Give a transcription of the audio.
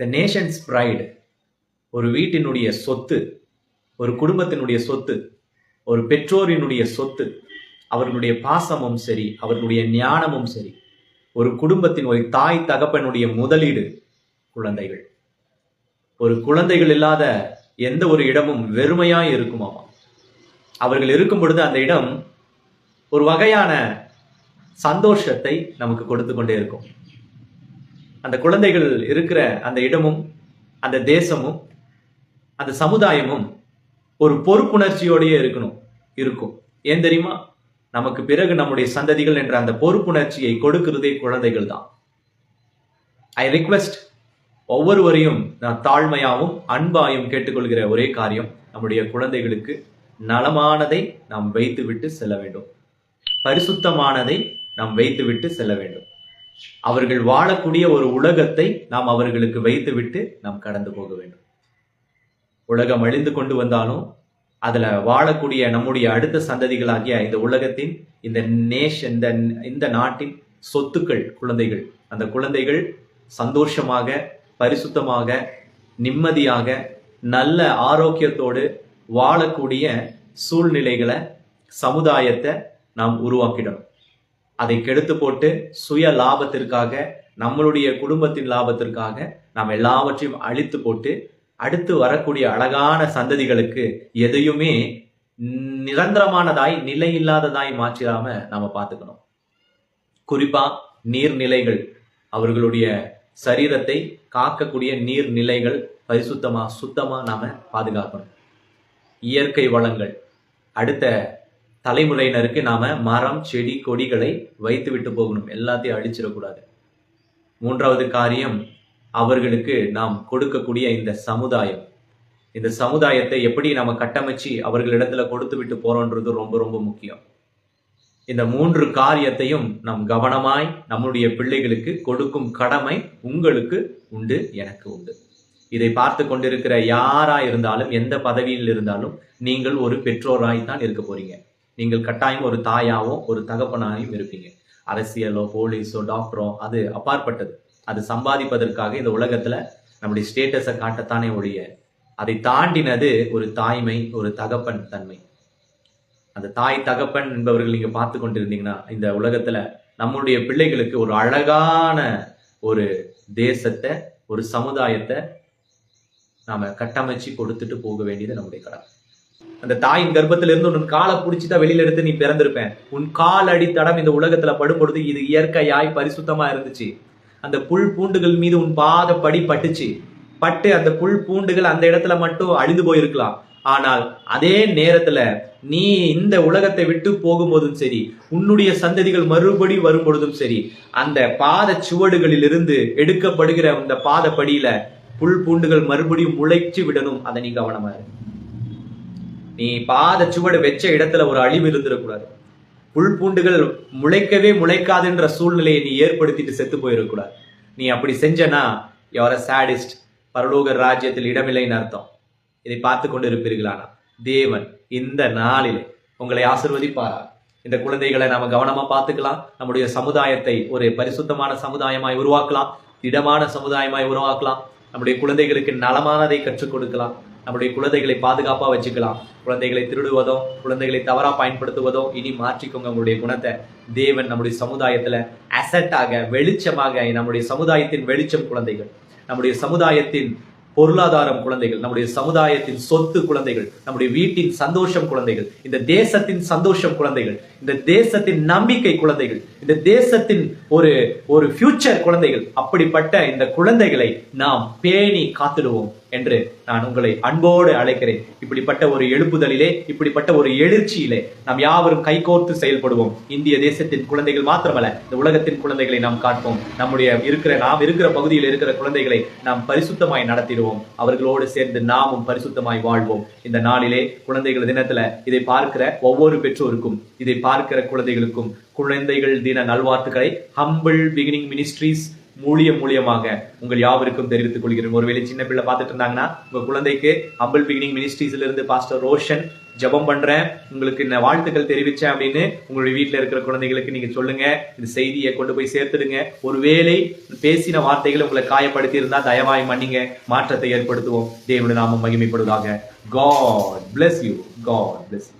த Nations pride ஒரு வீட்டினுடைய சொத்து ஒரு குடும்பத்தினுடைய சொத்து ஒரு பெற்றோரினுடைய சொத்து அவர்களுடைய பாசமும் சரி அவர்களுடைய ஞானமும் சரி ஒரு குடும்பத்தின் ஒரு தாய் தகப்பனுடைய முதலீடு குழந்தைகள். ஒரு குழந்தைகள் இல்லாத எந்த ஒரு இடமும் வெறுமையாக இருக்குமாமா. அவர்கள் இருக்கும் பொழுது அந்த இடம் ஒரு வகையான சந்தோஷத்தை நமக்கு கொடுத்து கொண்டே இருக்கும். அந்த குழந்தைகள் இருக்கிற அந்த இடமும் அந்த தேசமும் அந்த சமுதாயமும் ஒரு பொறுப்புணர்ச்சியோடையே இருக்கணும் இருக்கும். ஏன் தெரியுமா? நமக்கு பிறகு நம்முடைய சந்ததிகள் என்ற அந்த பொறுப்புணர்ச்சியை கொடுக்கிறதே குழந்தைகள் தான். ஐ ரிக்வெஸ்ட் ஒவ்வொருவரையும் நான் தாழ்மையாகவும் அன்பாயும் கேட்டுக்கொள்கிற ஒரே காரியம் நம்முடைய குழந்தைகளுக்கு நலமானதை நாம் வைத்துவிட்டு செல்ல வேண்டும். பரிசுத்தமானதை நாம் வைத்துவிட்டு செல்ல வேண்டும். அவர்கள் வாழக்கூடிய ஒரு உலகத்தை நாம் அவர்களுக்கு வைத்துவிட்டு நாம் கடந்து போக வேண்டும். உலகம் அழிந்து கொண்டு வந்தாலும் அதுல வாழக்கூடிய நம்முடைய அடுத்த சந்ததிகளாகிய இந்த உலகத்தின் இந்த நேஷன் இந்த இந்த நாட்டின் சொத்துக்கள் குழந்தைகள். அந்த குழந்தைகள் சந்தோஷமாக பரிசுத்தமாக நிம்மதியாக நல்ல ஆரோக்கியத்தோடு வாழக்கூடிய சூழ்நிலைகளை சமுதாயத்தை நாம் உருவாக்கிடணும். அதை கெடுத்து போட்டு சுய லாபத்திற்காக நம்மளுடைய குடும்பத்தின் லாபத்திற்காக நாம் எல்லாவற்றையும் அழித்து போட்டு அடுத்து வரக்கூடிய அழகான சந்ததிகளுக்கு எதையுமே நிரந்தரமானதாய் நிலை இல்லாததாய் மாற்றிடாம நாம பார்த்துக்கணும். குறிப்பா நீர்நிலைகள். அவர்களுடைய சரீரத்தை காக்கக்கூடிய நீர்நிலைகள் பரிசுத்தமா சுத்தமா நாம பாதுகாக்கணும். இயற்கை வளங்கள். அடுத்த தலைமுறையினருக்கு நாம மரம் செடி கொடிகளை வைத்து விட்டு போகணும். எல்லாத்தையும் அழிச்சிடக்கூடாது. மூன்றாவது காரியம் அவர்களுக்கு நாம் கொடுக்கக்கூடிய இந்த சமுதாயம். இந்த சமுதாயத்தை எப்படி நம்ம கட்டமைச்சு அவர்களிடத்துல கொடுத்து விட்டு போறோன்றது ரொம்ப ரொம்ப முக்கியம். இந்த மூன்று காரியத்தையும் நாம் கவனமாய் நம்முடைய பிள்ளைகளுக்கு கொடுக்கும் கடமை உங்களுக்கு உண்டு எனக்கு உண்டு. இதை பார்த்து கொண்டிருக்கிற யாரா இருந்தாலும் எந்த பதவியில் இருந்தாலும் நீங்கள் ஒரு பெற்றோராய் தான் இருக்க போறீங்க. நீங்கள் கட்டாயம் ஒரு தாயாவோ ஒரு தகப்பனாயும் இருப்பீங்க. அரசியலோ போலீஸோ டாக்டரோ அது அப்பாற்பட்டது. அது சம்பாதிப்பதற்காக இந்த உலகத்துல நம்முடைய ஸ்டேட்டஸை காட்டத்தானே ஒழிய அதை தாண்டினது ஒரு தாய்மை ஒரு தகப்பன் தன்மை. அந்த தாய் தகப்பன் என்பவர்கள் நீங்க பார்த்து கொண்டிருந்தீங்கன்னா இந்த உலகத்துல நம்முடைய பிள்ளைகளுக்கு ஒரு அழகான ஒரு தேசத்தை ஒரு சமுதாயத்தை நாம கட்டமைச்சு கொடுத்துட்டு போக வேண்டியது நம்முடைய கடமை. அந்த தாயின் கர்ப்பத்துல இருந்து உன் காலை புடிச்சுதான் வெளியில எடுத்து நீ பிறந்திருப்பேன். உன் கால் அடித்தடம் இந்த உலகத்துல படும்பொழுது இது இயற்கையாய் பரிசுத்தமா இருந்துச்சு. அந்த புல் பூண்டுகள் மீது உன் பாத படி பட்டுச்சு. பட்டு அந்த புல் பூண்டுகள் அந்த இடத்துல மட்டும் அழிந்து போயிருக்கலாம். ஆனால் அதே நேரத்துல நீ இந்த உலகத்தை விட்டு போகும்போதும் சரி உன்னுடைய சந்ததிகள் மறுபடி வரும் பொழுதும் சரி அந்த பாத சுவடுகளில் இருந்து எடுக்கப்படுகிற அந்த பாத படியில புல் பூண்டுகள் மறுபடியும் முளைச்சு விடணும். அதை நீ கவனமா இருக்கு நீ பாத சுவடு வச்ச இடத்துல ஒரு அழிவு இருந்துடக்கூடாது. புல் பூண்டுகள் முளைக்கவே முளைக்காதுன்ற சூழ்நிலையை நீ ஏற்படுத்திட்டு செத்து போயிடக்கூடாது நீ அப்படி செஞ்சனா யோர சாடிஸ்ட் பரலோக ராஜ்யத்தில் இடமில்லைன்னு அர்த்தம். இதை பார்த்து கொண்டு இருப்பீர்களானா தேவன் இந்த நாளில் உங்களை ஆசிர்வதிப்பாரா? இந்த குழந்தைகளை நாம கவனமா பார்த்துக்கலாம். நம்முடைய சமுதாயத்தை ஒரு பரிசுத்தமான சமுதாயமாய் உருவாக்கலாம். திடமான சமுதாயமாய் உருவாக்கலாம். நம்முடைய குழந்தைகளுக்கு நலமானதை கற்றுக் கொடுக்கலாம். நம்முடைய குழந்தைகளை பாதுகாப்பாக வச்சுக்கலாம். குழந்தைகளை திருடுவதோ குழந்தைகளை தவறாக பயன்படுத்துவதோ இனி மாற்றிக்கோங்க உங்களுடைய குணத்தை. தேவன் நம்முடைய சமுதாயத்தில் அசட்டாக வெளிச்சமாக நம்முடைய சமுதாயத்தின் வெளிச்சம் குழந்தைகள். நம்முடைய சமுதாயத்தின் பொருளாதாரம் குழந்தைகள் நம்முடைய சமுதாயத்தின் சொத்து குழந்தைகள் நம்முடைய வீட்டின் சந்தோஷம் குழந்தைகள் இந்த தேசத்தின் சந்தோஷம் குழந்தைகள் இந்த தேசத்தின் நம்பிக்கை குழந்தைகள் இந்த தேசத்தின் ஒரு ஒரு ஃபியூச்சர் குழந்தைகள் அப்படிப்பட்ட இந்த குழந்தைகளை நாம் பேணி காத்திடுவோம். என்று நான் உங்களை அன்போடு அழைக்கிறேன். இப்படிப்பட்ட ஒரு எழுப்புதலிலே இப்படிப்பட்ட ஒரு எழுச்சியிலே நாம் யாவரும் கைகோர்த்து செயல்படுவோம். இந்திய தேசத்தின் குழந்தைகள் மாத்திரமல்ல இந்த உலகத்தின் குழந்தைகளை நாம் காட்போம் நம்முடைய இருக்கிற நாம் இருக்கிற பகுதியில் இருக்கிற குழந்தைகளை நாம் பரிசுத்தமாய் நடத்திடுவோம். அவர்களோடு சேர்ந்து நாமும் பரிசுத்தமாய் வாழ்வோம். இந்த நாளிலே குழந்தைகள் தினத்துல இதை பார்க்கிற ஒவ்வொரு பெற்றோருக்கும் இதை பார்க்கிற குழந்தைகளுக்கும் குழந்தைகள் தின நல்வாழ்த்துக்களை. ஹம்பிள் பிகினிங் மினிஸ்ட்ரீஸ் மூலியம் மூலியமாக உங்கள் யாவருக்கும் தெரிவித்துக் கொள்கிறேன். ஒருவேளை சின்ன பிள்ளை பார்த்துட்டு இருந்தாங்கன்னா உங்க குழந்தைக்கு அம்பிள் பிகினிங் மினிஸ்ட்ரீஸ்ல இருந்து பாஸ்டர் ரோஷன் ஜெபம் பண்றேன். உங்களுக்கு இந்த வாழ்த்துக்கள் தெரிவிச்சேன் அப்படின்னு உங்களுடைய வீட்டில் இருக்கிற குழந்தைகளுக்கு நீங்க சொல்லுங்க. இந்த செய்தியை கொண்டு போய் சேர்த்துடுங்க. ஒருவேளை பேசின வார்த்தைகளை உங்களை காயப்படுத்தி இருந்தா தயவாய் மன்னிங்க. மாற்றத்தை ஏற்படுத்துவோம். தேவனுடைய நாமம் மகிமைப்படுவதாக. God bless you God bless you